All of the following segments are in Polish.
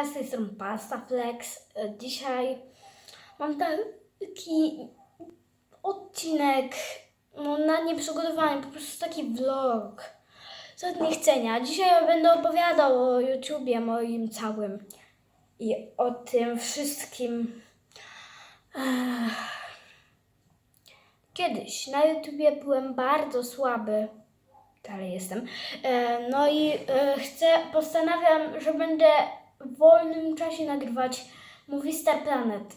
Z tej strony Pasta Flex. E, Dzisiaj mam taki odcinek no, na nieprzygotowany, po prostu taki vlog. Z niechcenia. Dzisiaj ja będę opowiadał o YouTubie moim całym i o tym wszystkim. Kiedyś na YouTubie byłem bardzo słaby. Dalej jestem. E, No i e, chcę, postanawiam, że będę w wolnym czasie nagrywać Movie Star Planet.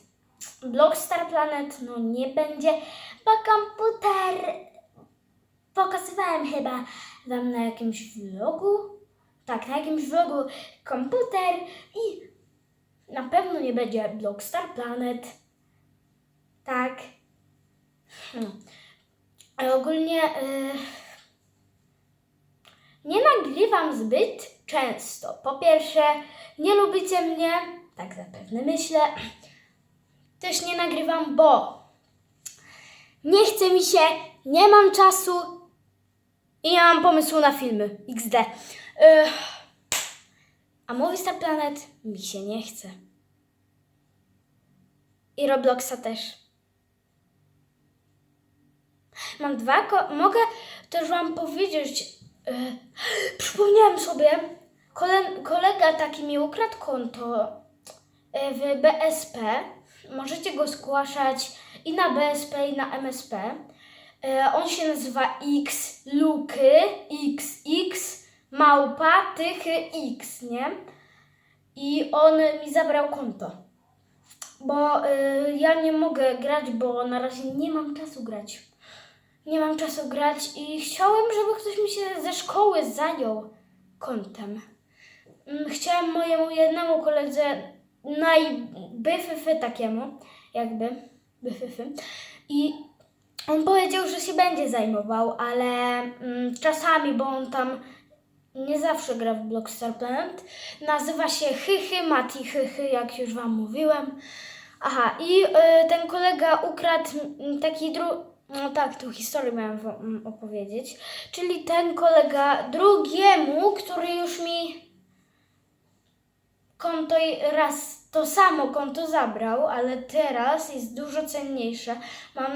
Blog Star Planet no nie będzie, bo komputer pokazywałem chyba wam na jakimś vlogu. Tak, na jakimś vlogu komputer i na pewno nie będzie Blog Star Planet. Tak. Hmm. Ale ogólnie y, nie nagrywam zbyt często. Po pierwsze, nie lubicie mnie, tak zapewne myślę. Też nie nagrywam, bo nie chce mi się, nie mam czasu i nie mam pomysłu na filmy. XD. A Movie Star Planet mi się nie chce. I Robloxa też. Mam dwa, mogę też Wam powiedzieć, e, przypomniałem sobie, kole- kolega taki mi ukradł konto e, w BSP, możecie go zgłaszać i na BSP i na MSP. E, on się nazywa X Luky, XX, małpa, tychy X, nie? I on mi zabrał konto. Bo ja nie mogę grać, bo na razie nie mam czasu grać nie mam czasu grać i chciałem, żeby ktoś mi się ze szkoły zajął kontem. Mm, Chciałem mojemu jednemu koledze najbyfyfy takiemu, jakby, byfyfy. I on powiedział, że się będzie zajmował, ale mm, czasami, bo on tam nie zawsze gra w Blockstar Planet. Nazywa się Hychy Mati Hychy, jak już Wam mówiłem. Aha, i y, ten kolega ukradł taki dru... No tak, tą historię miałem wam opowiedzieć. Czyli ten kolega drugiemu, który już mi konto raz to samo konto zabrał, ale teraz jest dużo cenniejsze. Mam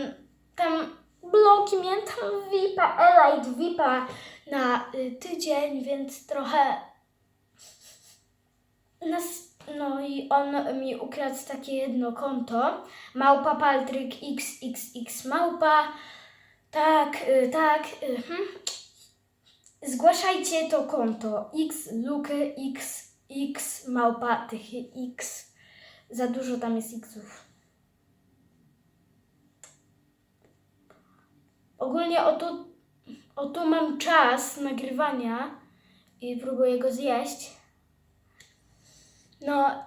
tam bloki, miałem tam VIPa, Elite VIPa na y, tydzień, więc trochę nas, no i on mi ukradł takie jedno konto. Małpa Paltryk XXX Małpa. Tak, y, tak. y, hmm. Zgłaszajcie to konto. X Luky XX Małpa Tychy X. Za dużo tam jest Xów. Ogólnie o tu, o tu mam czas nagrywania i próbuję go zjeść. No,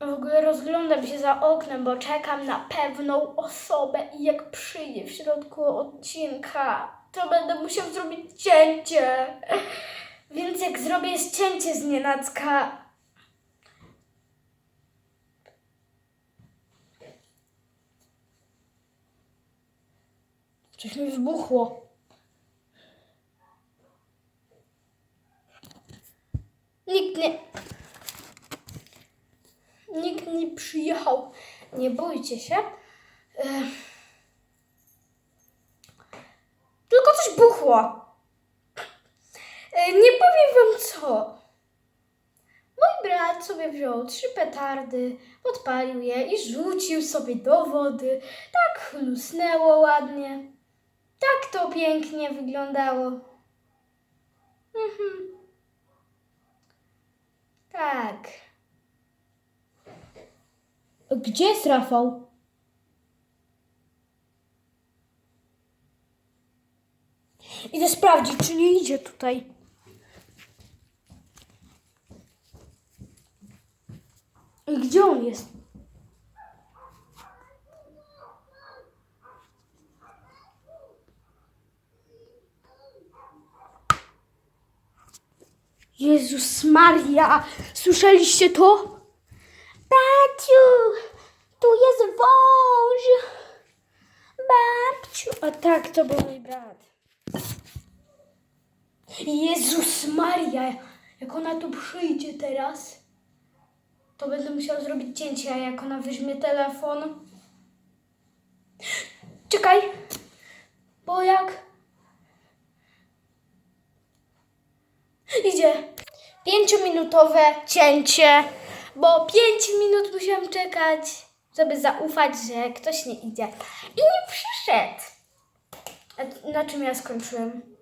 w ogóle rozglądam się za oknem, bo czekam na pewną osobę i jak przyjdzie w środku odcinka, to będę musiał zrobić cięcie. Więc jak zrobię cięcie z nienacka, coś mi wybuchło. Nikt nie... Nikt nie przyjechał. Nie bójcie się. Tylko coś buchło. Nie powiem wam co. Mój brat sobie wziął trzy petardy, podpalił je i rzucił sobie do wody. Tak chlusnęło ładnie. Tak to pięknie wyglądało. Mhm. Tak. Gdzie jest Rafał? Idę sprawdzić, czy nie idzie tutaj. Gdzie on jest? Jezus Maria! Słyszeliście to? Babciu, tu jest wąż. Babciu. A tak, to był mój brat. Jezus Maria, jak ona tu przyjdzie teraz. to będę musiał zrobić cięcie, a jak ona weźmie telefon. Czekaj, bo jak. Idzie. Pięciominutowe cięcie, bo pięć minut musiałam czekać, żeby zaufać, że ktoś nie idzie. I nie przyszedł. A na czym ja skończyłem?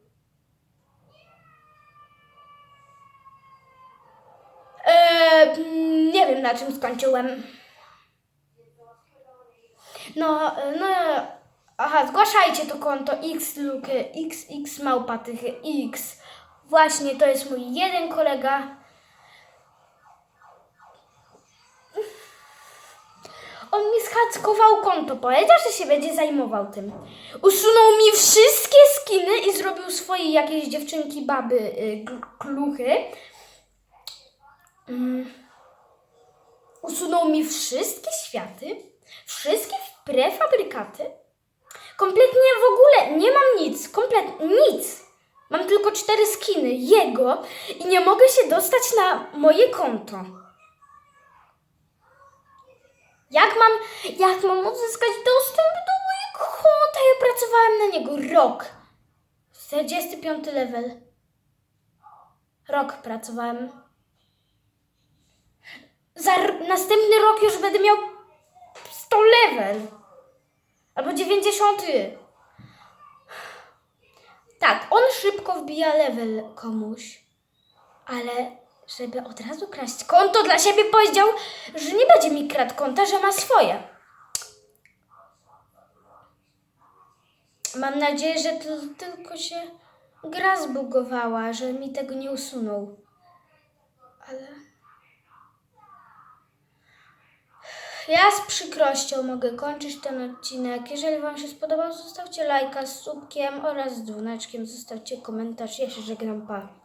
Eee, nie wiem na czym skończyłem. No, no, aha, zgłaszajcie to konto x luky, xx małpatychy x. Właśnie, to jest mój jeden kolega. On mi schackował konto, powiedział, że się będzie zajmował tym. Usunął mi wszystkie skiny i zrobił swoje jakieś dziewczynki, baby, y, kluchy. Mm. Usunął mi wszystkie światy, wszystkie prefabrykaty. Kompletnie w ogóle nie mam nic, kompletnie nic. Mam tylko cztery skiny, jego i nie mogę się dostać na moje konto. Jak mam, jak mam uzyskać dostęp do mojego konta? Ja pracowałem na niego rok. 45 level. Rok pracowałem. Za następny rok już będę miał 100 level. Albo 90. Tak, on szybko wbija level komuś. Ale żeby od razu kraść konto dla siebie powiedział, że nie będzie mi kradł konta, że ma swoje. Mam nadzieję, że tylko się gra zbugowała, że mi tego nie usunął. Ale... Ja z przykrością mogę kończyć ten odcinek. Jeżeli Wam się spodobał, zostawcie lajka z subkiem oraz z dzwoneczkiem. Zostawcie komentarz. Ja się żegnam, pa.